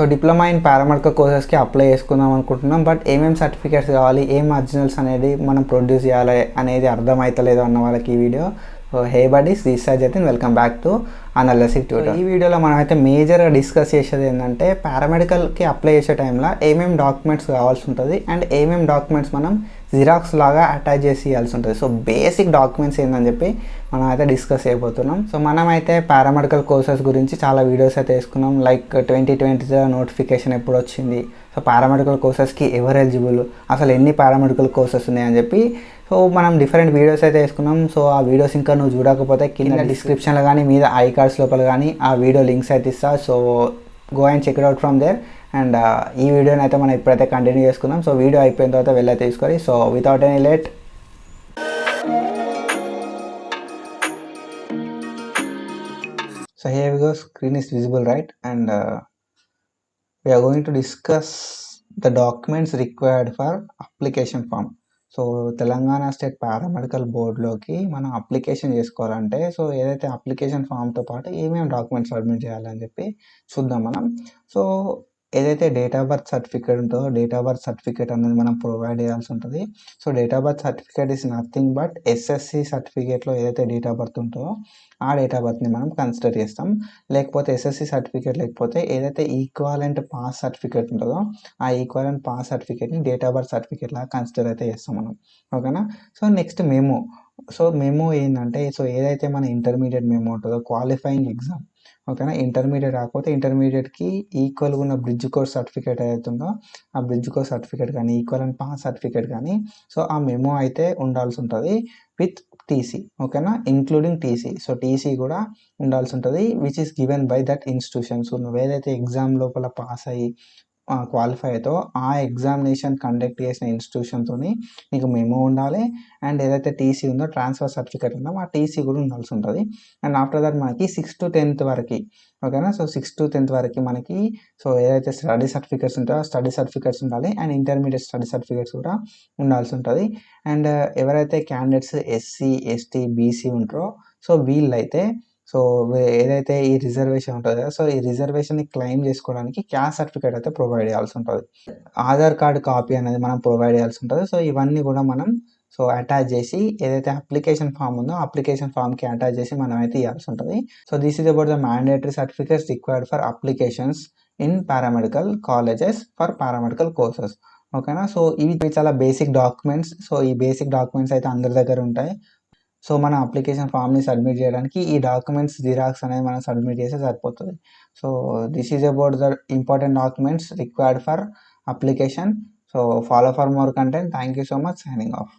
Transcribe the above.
So diploma in paramedical కోర్సెస్కి apply చేసుకుందాం అనుకుంటున్నాం. బట్ ఏమేమి సర్టిఫికేట్స్ కావాలి? ఏం అర్జినల్స్ అనేది మనం ప్రొడ్యూస్ చేయాలి అనేది అర్థమవుతలేదు అన్న వాళ్ళకి ఈ వీడియో. హే బడీస్ రీసెర్చ్ అయితే వెల్కమ్ బ్యాక్ టు అనలసిక్ ట్యూటర్ ఈ వీడియోలో మనం అయితే మేజర్గా డిస్కస్ చేసేది ఏంటంటే పారామెడికల్కి అప్లై చేసే టైంలో ఏమేమి డాక్యుమెంట్స్ కావాల్సి ఉంటుంది అండ్ ఏమేమి డాక్యుమెంట్స్ మనం జిరాక్స్ లాగా అటాచ్ చేసి ఇవ్వాల్సి ఉంటుంది. సో బేసిక్ డాక్యుమెంట్స్ ఏందని చెప్పి మనం అయితే డిస్కస్ చేయబోతున్నాం. సో మనం అయితే పారామెడికల్ కోర్సెస్ గురించి చాలా వీడియోస్ అయితే వేసుకున్నాం. లైక్ ట్వంటీ ట్వంటీలో నోటిఫికేషన్ ఎప్పుడు వచ్చింది? సో పారామెడికల్ కోర్సెస్కి ఎవరు ఎలిజిబుల్ అసలు ఎన్ని పారామెడికల్ కోర్సెస్ ఉన్నాయని చెప్పి సో మనం డిఫరెంట్ వీడియోస్ అయితే వేసుకున్నాం. సో ఆ వీడియోస్ ఇంకా నువ్వు చూడకపోతే కింద డిస్క్రిప్షన్లో కానీ మీద ఐ కార్డ్స్ లోపల కానీ ఆ వీడియో లింక్స్ అయితే ఇస్తా. So go and check it out from there. And ఈ వీడియోని అయితే మనం ఇప్పుడైతే కంటిన్యూ చేసుకుందాం. సో వీడియో అయిపోయిన తర్వాత వెళ్ళైతే తీసుకొని so without any late so here we go. Screen is visible right? And uh, we are going to discuss the documents required for application form. So Telangana state paramedical బోర్డులోకి మనం application చేసుకోవాలంటే so ఏదైతే application ఫామ్తో పాటు ఏమేమి documents submit చేయాలని చెప్పి చూద్దాం మనం. So ఏదైతే డేట్ ఆఫ్ బర్త్ సర్టిఫికేట్ ఉంటుందో డేట్ ఆఫ్ బర్త్ సర్టిఫికేట్ అనేది మనం ప్రొవైడ్ చేయాల్సి ఉంటుంది. So date of birth certificate is nothing but SSC సర్టిఫికేట్లో ఏదైతే డేట్ ఆఫ్ బర్త్ ఉంటుందో ఆ డేట్ ఆఫ్ బర్త్ని మనం కన్సిడర్ చేస్తాం. లేకపోతే ఎస్ఎస్సి సర్టిఫికేట్ లేకపోతే ఏదైతే ఈక్వాలెంట్ పాస్ సర్టిఫికేట్ ఉంటుందో ఆ ఈక్వాలెంట్ పాస్ సర్టిఫికేట్ని డేట్ ఆఫ్ బర్త్ సర్టిఫికేట్ లాగా కన్సిడర్ అయితే చేస్తాం మనం. ఓకేనా సో నెక్స్ట్ మేము సో మేము ఏంటంటే సో ఏదైతే మన ఇంటర్మీడియట్ మేము ఉంటుందో క్వాలిఫైయింగ్ ఎగ్జామ్ ఓకేనా? ఇంటర్మీడియట్ కాకపోతే ఇంటర్మీడియట్కి ఈక్వల్గా ఉన్న బ్రిడ్జ్ కోర్స్ సర్టిఫికేట్ ఏదైతుందో ఆ బ్రిడ్జ్ కోర్స్ సర్టిఫికేట్ కానీ ఈక్వల్ అండ్ పాస్ సర్టిఫికేట్ కానీ సో ఆ మెమో అయితే ఉండాల్సి ఉంటుంది విత్ టీసీ ఓకేనా? ఇంక్లూడింగ్ టీసీ సో టీసీ కూడా ఉండాల్సి ఉంటుంది which is given by that institution so నువ్వు ఏదైతే ఎగ్జామ్ లోపల పాస్ అయ్యి క్వాలిఫై అవుతో ఆ ఎగ్జామినేషన్ కండక్ట్ చేసిన ఇన్స్టిట్యూషన్తో నీకు మెమో ఉండాలి. అండ్ ఏదైతే టీసీ ఉందో ట్రాన్స్ఫర్ సర్టిఫికేట్ ఉందో ఆ టీసీ కూడా ఉండాల్సి ఉంటుంది. అండ్ ఆఫ్టర్ దట్ మనకి సిక్స్ టు టెన్త్ వరకు ఓకేనా సో సిక్స్ టు టెన్త్ వరకు మనకి సో ఏదైతే స్టడీ సర్టిఫికేట్స్ ఉంటాయో స్టడీ సర్టిఫికేట్స్ ఉండాలి. అండ్ ఇంటర్మీడియట్ స్టడీ సర్టిఫికేట్స్ కూడా ఉండాల్సి ఉంటుంది. అండ్ uh, ఎవరైతే క్యాండిడేట్స్ ఎస్సీ ఎస్టీ బీసీ ఉంటారో సో వీళ్ళైతే సో ఏదైతే ఈ రిజర్వేషన్ ఉంటుందో కదా సో ఈ రిజర్వేషన్ని క్లెయిమ్ చేసుకోవడానికి క్యాస్ట్ సర్టిఫికేట్ అయితే ప్రొవైడ్ చేయాల్సి ఉంటుంది. ఆధార్ కార్డు కాపీ అనేది మనం ప్రొవైడ్ చేయాల్సి ఉంటుంది. సో ఇవన్నీ కూడా మనం సో అటాచ్ చేసి ఏదైతే అప్లికేషన్ ఫామ్ ఉందో అప్లికేషన్ ఫామ్కి అటాచ్ చేసి మనం అయితే ఇవ్వాల్సి ఉంటుంది. So this is about the mandatory certificates required for applications in paramedical colleges for paramedical courses ఓకేనా సో ఇవి చాలా బేసిక్ డాక్యుమెంట్స్ సో ఈ బేసిక్ డాక్యుమెంట్స్ అయితే అందరి దగ్గర ఉంటాయి. సో మన అప్లికేషన్ ఫామ్ని సబ్మిట్ చేయడానికి ఈ డాక్యుమెంట్స్ జిరాక్స్ అనేది మనం సబ్మిట్ చేస్తే సరిపోతుంది. So this is about the important documents required for application so follow for more content thank you so much signing off